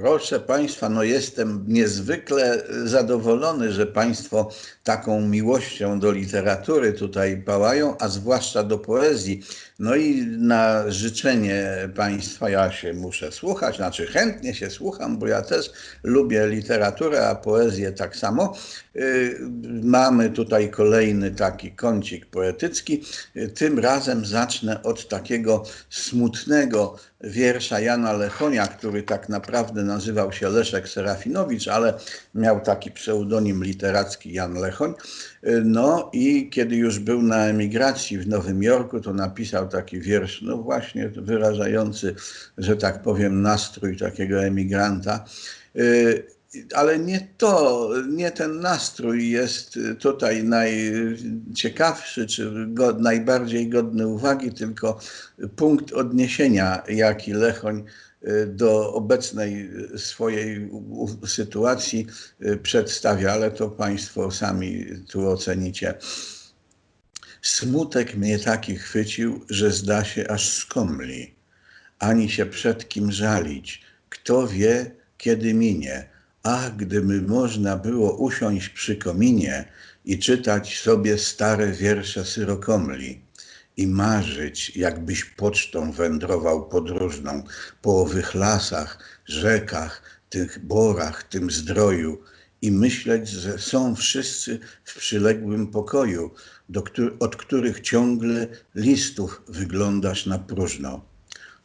Proszę Państwa, no jestem niezwykle zadowolony, że Państwo taką miłością do literatury tutaj pałają, a zwłaszcza do poezji. No i na życzenie Państwa ja się muszę słuchać, znaczy chętnie się słucham, bo ja też lubię literaturę, a poezję tak samo. Y, mamy tutaj kolejny taki kącik poetycki. Tym razem zacznę od takiego smutnego wiersza Jana Lechonia, który tak naprawdę nazywał się Leszek Serafinowicz, ale miał taki pseudonim literacki Jan Lechoń. No i kiedy już był na emigracji w Nowym Jorku, to napisał taki wiersz, no właśnie wyrażający, że tak powiem, nastrój takiego emigranta ale nie to, nie ten nastrój jest tutaj najciekawszy, czy najbardziej godny uwagi, tylko punkt odniesienia, jaki Lechoń y, do obecnej swojej sytuacji y, przedstawia, ale to Państwo sami tu ocenicie. Smutek mnie taki chwycił, że zda się aż skomli, ani się przed kim żalić. Kto wie, kiedy minie Ach, gdyby można było usiąść przy kominie i czytać sobie stare wiersze syrokomli i marzyć, jakbyś pocztą wędrował podróżną po owych lasach, rzekach, tych borach, tym zdroju i myśleć, że są wszyscy w przyległym pokoju, do, od których ciągle listów wyglądasz na próżno.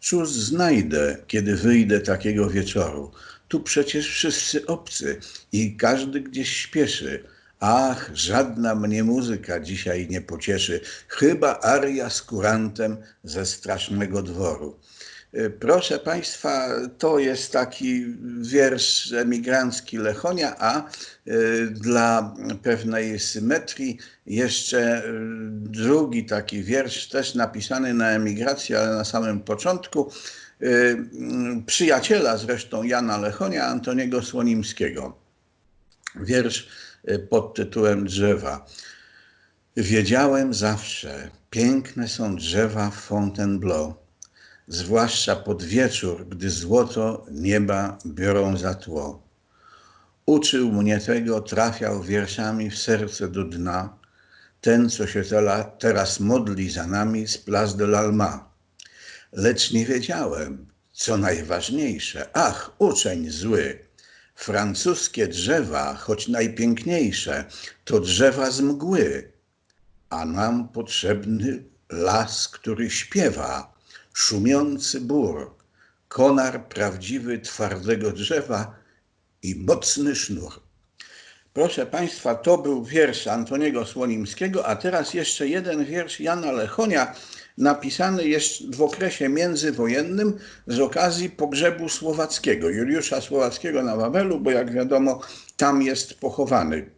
Cóż znajdę, kiedy wyjdę takiego wieczoru? Tu przecież wszyscy obcy i każdy gdzieś śpieszy. Ach, żadna mnie muzyka dzisiaj nie pocieszy, chyba aria z kurantem ze strasznego dworu. E, proszę Państwa, to jest taki wiersz emigrancki Lechonia, a e, dla pewnej symetrii jeszcze e, drugi taki wiersz, też napisany na emigracji, ale na samym początku, przyjaciela zresztą Jana Lechonia, Antoniego Słonimskiego. Wiersz pod tytułem Drzewa. Wiedziałem zawsze, piękne są drzewa w Fontainebleau zwłaszcza pod wieczór, gdy złoto nieba biorą za tło. Uczył mnie tego, trafiał wierszami w serce do dna, ten, co się teraz modli za nami z Place de l'Alma. Lecz nie wiedziałem, co najważniejsze. Ach, uczeń zły, francuskie drzewa, choć najpiękniejsze, to drzewa z mgły, a nam potrzebny las, który śpiewa szumiący bór, konar prawdziwy twardego drzewa i mocny sznur. Proszę Państwa, to był wiersz Antoniego Słonimskiego, a teraz jeszcze jeden wiersz Jana Lechonia, napisany jest w okresie międzywojennym z okazji pogrzebu Słowackiego, Juliusza Słowackiego na Wawelu, bo jak wiadomo, tam jest pochowany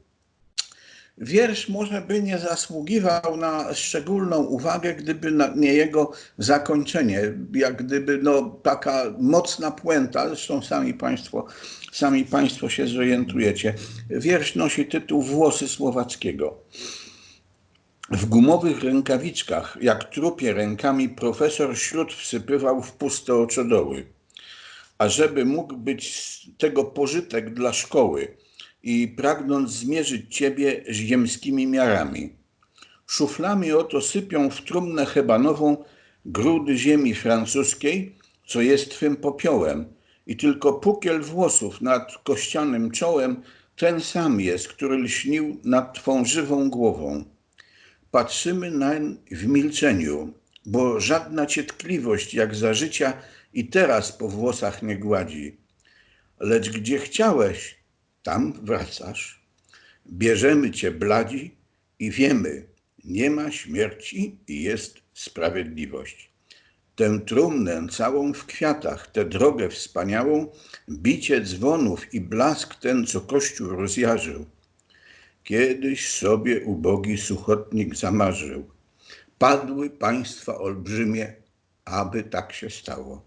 wiersz może by nie zasługiwał na szczególną uwagę, gdyby nie jego zakończenie, jak gdyby no, taka mocna puenta, zresztą sami Państwo, sami państwo się zorientujecie. Wiersz nosi tytuł Włosy Słowackiego. W gumowych rękawiczkach, jak trupie rękami, profesor śród wsypywał w puste oczodoły. A żeby mógł być tego pożytek dla szkoły, i pragnąc zmierzyć Ciebie ziemskimi miarami. Szuflami oto sypią w trumnę hebanową grudy ziemi francuskiej, co jest Twym popiołem i tylko pukiel włosów nad kościanym czołem ten sam jest, który lśnił nad Twą żywą głową. Patrzymy nań w milczeniu, bo żadna cierpliwość jak za życia i teraz po włosach nie gładzi. Lecz gdzie chciałeś, tam wracasz, bierzemy cię bladzi i wiemy, nie ma śmierci i jest sprawiedliwość. Tę trumnę całą w kwiatach, tę drogę wspaniałą, bicie dzwonów i blask ten, co Kościół rozjarzył. Kiedyś sobie ubogi suchotnik zamarzył. Padły państwa olbrzymie, aby tak się stało.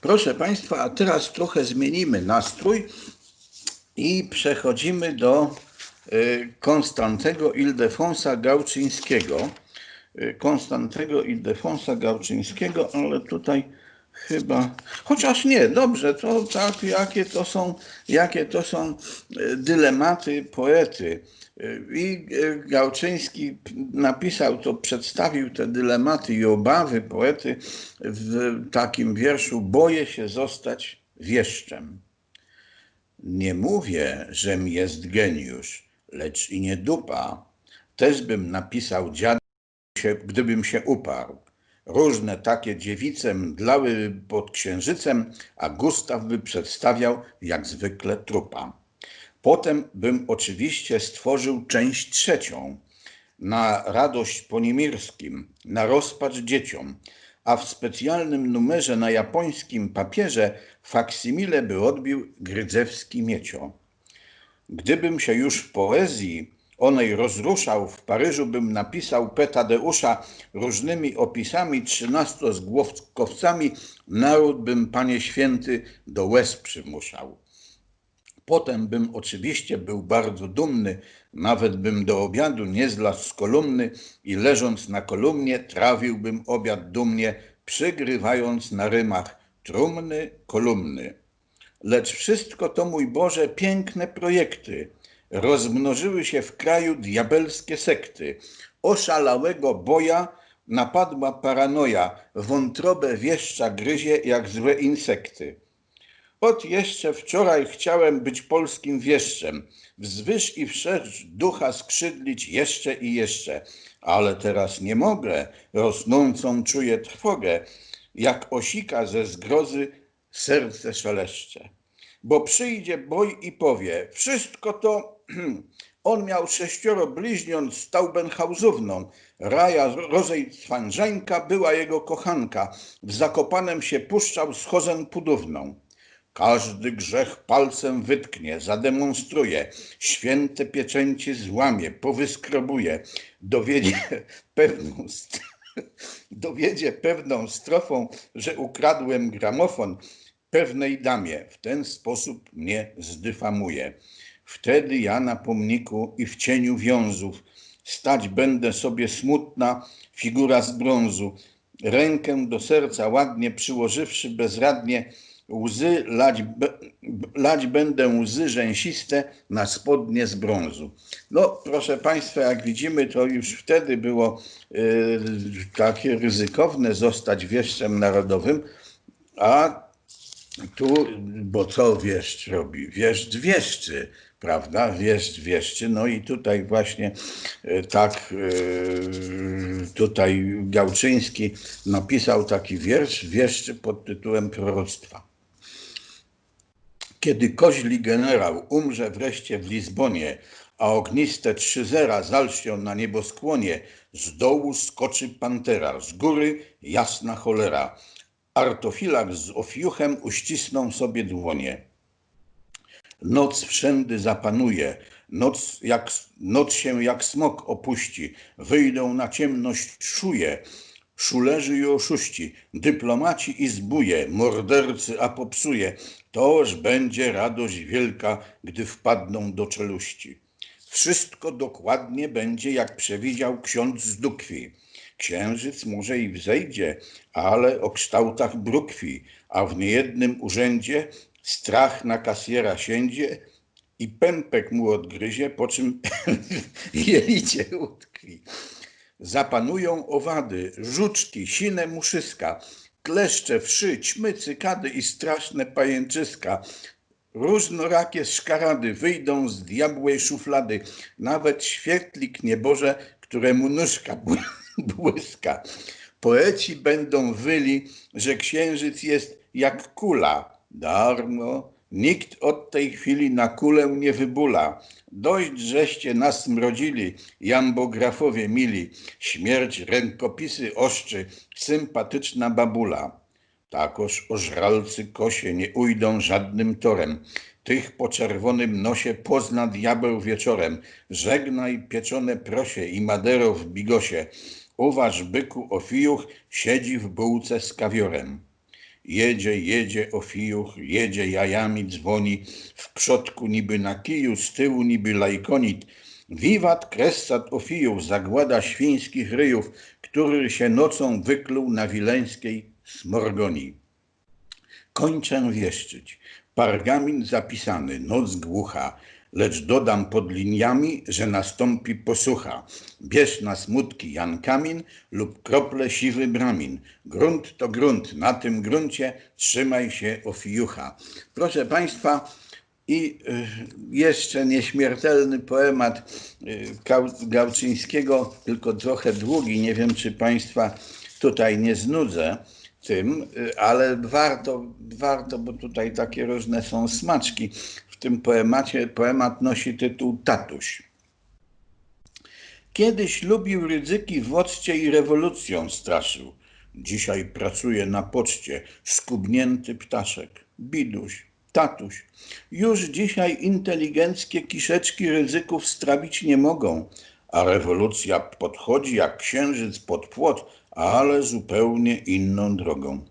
Proszę Państwa, a teraz trochę zmienimy nastrój i przechodzimy do y, Konstantego Ildefonsa Gałczyńskiego. Y, Konstantego Ildefonsa Gałczyńskiego, ale tutaj chyba, chociaż nie, dobrze, to tak, jakie to są, jakie to są e, dylematy poety. I Gałczyński napisał to, przedstawił te dylematy i obawy poety w takim wierszu Boję się zostać wieszczem. Nie mówię, żem jest geniusz, lecz i nie dupa. Też bym napisał dziad, gdybym się uparł. Różne takie dziewice mdlały pod księżycem, a Gustaw by przedstawiał jak zwykle trupa. Potem bym oczywiście stworzył część trzecią na radość ponimirskim, na rozpacz dzieciom, a w specjalnym numerze na japońskim papierze faksimile by odbił Grydzewski Miecio. Gdybym się już w poezji onej rozruszał, w Paryżu bym napisał Petadeusza różnymi opisami, trzynastozgłowcami, naród bym, Panie Święty, do łez przymuszał. Potem bym oczywiście był bardzo dumny, nawet bym do obiadu nie zlazł z kolumny i leżąc na kolumnie trawiłbym obiad dumnie, przygrywając na rymach trumny, kolumny. Lecz wszystko to, mój Boże, piękne projekty. Rozmnożyły się w kraju diabelskie sekty. Oszalałego boja napadła paranoja, wątrobę wieszcza gryzie jak złe insekty. Od jeszcze wczoraj chciałem być polskim wieszczem, wzwyż i wszerz ducha skrzydlić jeszcze i jeszcze, ale teraz nie mogę, rosnącą czuję trwogę, jak osika ze zgrozy serce szeleszcze. Bo przyjdzie boj i powie, wszystko to on miał sześcioro bliźniąt z Taubenhausówną. Raja Rozejcwanżeńka była jego kochanka. W Zakopanem się puszczał z Chozen Pudówną. Każdy grzech palcem wytknie, zademonstruje, święte pieczęci złamie, powyskrobuje, dowiedzie pewną, dowiedzie pewną strofą, że ukradłem gramofon pewnej damie. W ten sposób mnie zdyfamuje. Wtedy ja na pomniku i w cieniu wiązów stać będę sobie smutna figura z brązu, rękę do serca ładnie przyłożywszy bezradnie, łzy lać, lać będę łzy rzęsiste na spodnie z brązu. No, proszę Państwa, jak widzimy, to już wtedy było y, takie ryzykowne zostać wieszczem narodowym, a tu, bo co wieszcz robi? Wieszcz wieszczy, prawda? Wieszcz wieszczy. No i tutaj właśnie y, tak y, tutaj Gałczyński napisał taki wiersz, wieszczy pod tytułem Proroctwa. Kiedy koźli generał umrze wreszcie w Lizbonie, a ogniste trzy zera zalśnią na nieboskłonie, z dołu skoczy pantera, z góry jasna cholera. Artofilak z ofiuchem uścisną sobie dłonie. Noc wszędy zapanuje, noc, jak, noc się jak smok opuści, wyjdą na ciemność szuje, szulerzy i oszuści, dyplomaci i zbuje, mordercy a popsuje, toż będzie radość wielka, gdy wpadną do czeluści. Wszystko dokładnie będzie, jak przewidział ksiądz z Dukwi. Księżyc może i wzejdzie, ale o kształtach brukwi, a w niejednym urzędzie strach na kasjera siędzie i pępek mu odgryzie, po czym jelicie utkwi. Zapanują owady, żuczki, sine muszyska, kleszcze, wszy, ćmy, cykady i straszne pajęczyska. Różnorakie szkarady wyjdą z diabłej szuflady, nawet świetlik nieboże, któremu nóżka błyska. Poeci będą wyli, że księżyc jest jak kula. Darmo, nikt od tej chwili na kulę nie wybula. Dość, żeście nas mrodzili, jambografowie mili. Śmierć rękopisy oszczy, sympatyczna babula. Takoż ożralcy kosie nie ujdą żadnym torem. Tych po czerwonym nosie pozna diabeł wieczorem. Żegnaj pieczone prosie i madero w bigosie. Uważ byku ofijuch siedzi w bułce z kawiorem. Jedzie, jedzie ofijuch, jedzie jajami dzwoni, w przodku niby na kiju, z tyłu niby lajkonit. Wiwat kresat ofijuch, zagłada świńskich ryjów, który się nocą wykluł na wileńskiej smorgoni. Kończę wieszczyć. Pargamin zapisany, noc głucha, lecz dodam pod liniami, że nastąpi posłucha. Bierz na smutki Jan Kamin lub krople siwy bramin. Grunt to grunt, na tym gruncie trzymaj się ofiucha. Proszę Państwa, i y, jeszcze nieśmiertelny poemat y, Gałczyńskiego, tylko trochę długi, nie wiem czy Państwa tutaj nie znudzę tym, y, ale warto, warto, bo tutaj takie różne są smaczki. Tym poemacie, poemat nosi tytuł Tatuś. Kiedyś lubił ryzyki w occie i rewolucją straszył. Dzisiaj pracuje na poczcie, skubnięty ptaszek. Biduś, tatuś. Już dzisiaj inteligenckie kiszeczki ryzyków strawić nie mogą, a rewolucja podchodzi jak księżyc pod płot, ale zupełnie inną drogą.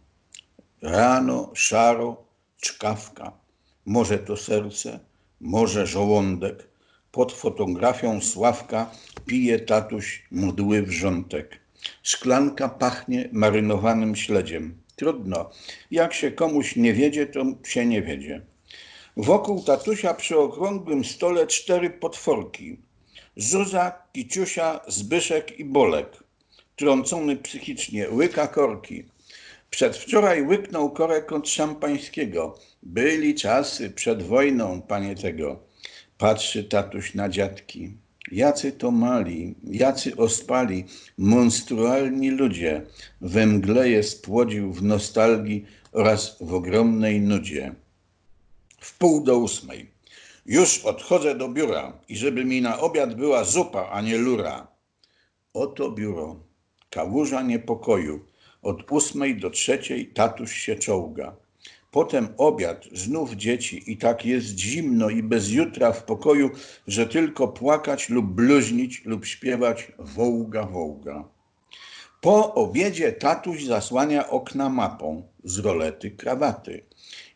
Rano, szaro, czkawka. Może to serce, może żołądek. Pod fotografią Sławka pije tatuś mdły wrzątek. Szklanka pachnie marynowanym śledziem. Trudno. Jak się komuś nie wiedzie, to się nie wiedzie. Wokół tatusia przy okrągłym stole cztery potworki. Zuza, Kiciusia, Zbyszek i Bolek. Trącony psychicznie, łyka korki. Przedwczoraj łyknął korek od szampańskiego. Byli czasy przed wojną, panie tego. Patrzy tatuś na dziadki. Jacy to mali, jacy ospali, monstrualni ludzie, we mgle je spłodził w nostalgii oraz w ogromnej nudzie. W pół do ósmej. Już odchodzę do biura i żeby mi na obiad była zupa, a nie lura. Oto biuro, kałuża niepokoju. Od ósmej do trzeciej tatuś się czołga. Potem obiad, znów dzieci i tak jest zimno i bez jutra w pokoju, że tylko płakać lub bluźnić lub śpiewać wołga, wołga. Po obiedzie tatuś zasłania okna mapą z rolety krawaty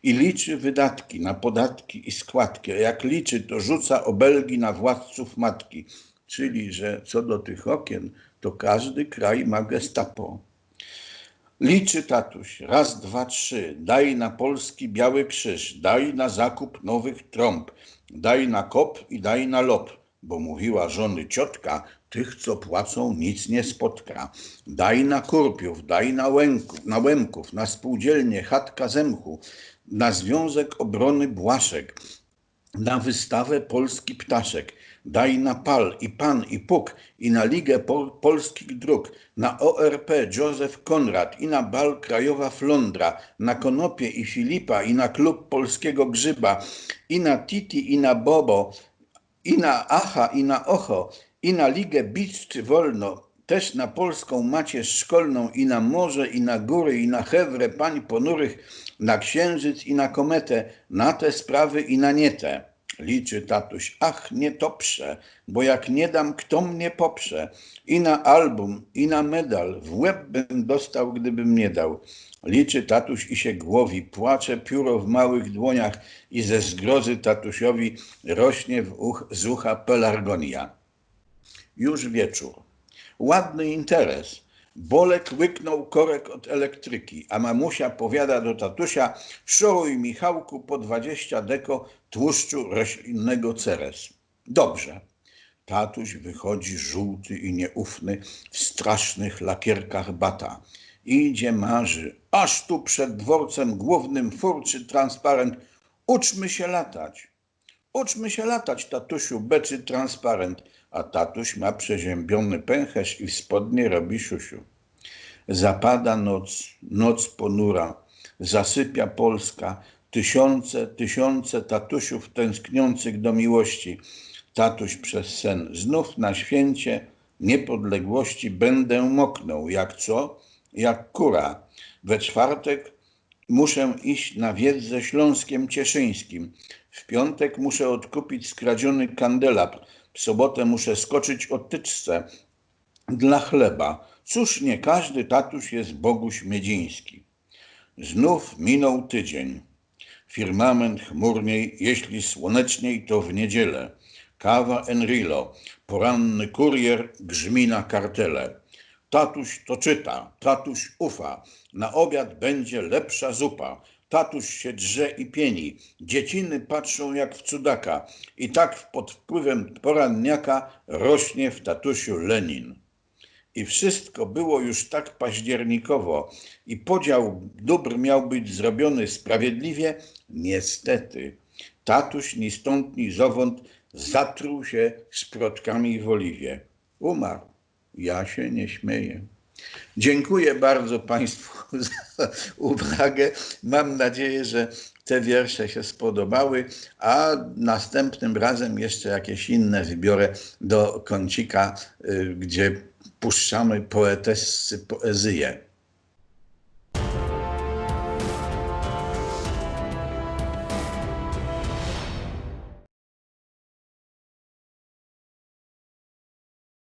i liczy wydatki na podatki i składki. Jak liczy, to rzuca obelgi na władców matki, czyli że co do tych okien, to każdy kraj ma gestapo. Liczy tatuś, raz, dwa, trzy, daj na polski biały krzyż, daj na zakup nowych trąb, daj na kop i daj na lop, bo mówiła żony ciotka, tych, co płacą, nic nie spotka. Daj na kurpiów, daj na, łęków, na łemków, na spółdzielnię, chatka zemchu, na Związek Obrony Błaszek, na wystawę Polski Ptaszek, daj na PAL i PAN i PUK i na Ligę Pol Polskich Dróg, na ORP Józef Konrad i na Bal Krajowa Flądra, na Konopie i Filipa i na Klub Polskiego Grzyba i na Titi i na Bobo i na Aha i na Ocho i na Ligę Bic czy Wolno, też na polską macierz szkolną i na morze i na góry i na hewrę pań ponurych, na księżyc i na kometę, na te sprawy i na nie te. Liczy tatuś, ach, nie toprze, bo jak nie dam, kto mnie poprze? I na album, i na medal, w łeb bym dostał, gdybym nie dał. Liczy tatuś i się głowi, płacze pióro w małych dłoniach i ze zgrozy tatusiowi rośnie w uch, z ucha pelargonia. Już wieczór. Ładny interes. Bolek łyknął korek od elektryki, a mamusia powiada do tatusia, szoruj Michałku po dwadzieścia deko tłuszczu roślinnego ceres. Dobrze. Tatuś wychodzi żółty i nieufny w strasznych lakierkach bata. Idzie, marzy, aż tu przed dworcem głównym furczy transparent. Uczmy się latać. Uczmy się latać, tatusiu, beczy transparent, a tatuś ma przeziębiony pęcherz i w spodnie robi siusiu. Zapada noc, noc ponura, zasypia Polska, tysiące, tysiące tatusiów tęskniących do miłości. Tatuś przez sen, znów na święcie niepodległości będę moknął, jak co? Jak kura. We czwartek muszę iść na wiec ze Śląskiem Cieszyńskim. W piątek muszę odkupić skradziony kandelabr. W sobotę muszę skoczyć o tyczce dla chleba. Cóż nie każdy tatuś jest Boguś Miedziński. Znów minął tydzień. Firmament chmurniej, jeśli słoneczniej, to w niedzielę. Kawa Enrilo, poranny kurier grzmi na kartele. Tatuś to czyta, tatuś ufa, na obiad będzie lepsza zupa. Tatuś się drze i pieni. Dzieciny patrzą jak w cudaka. I tak pod wpływem poranniaka rośnie w tatusiu Lenin. I wszystko było już tak październikowo i podział dóbr miał być zrobiony sprawiedliwie. Niestety, tatuś ni stąd, ni zowąd zatruł się szprotkami w oliwie. Umarł. Ja się nie śmieję. Dziękuję bardzo Państwu za uwagę. Mam nadzieję, że te wiersze się spodobały, a następnym razem jeszcze jakieś inne wybiorę do kącika, y, gdzie puszczamy poetessy poezję.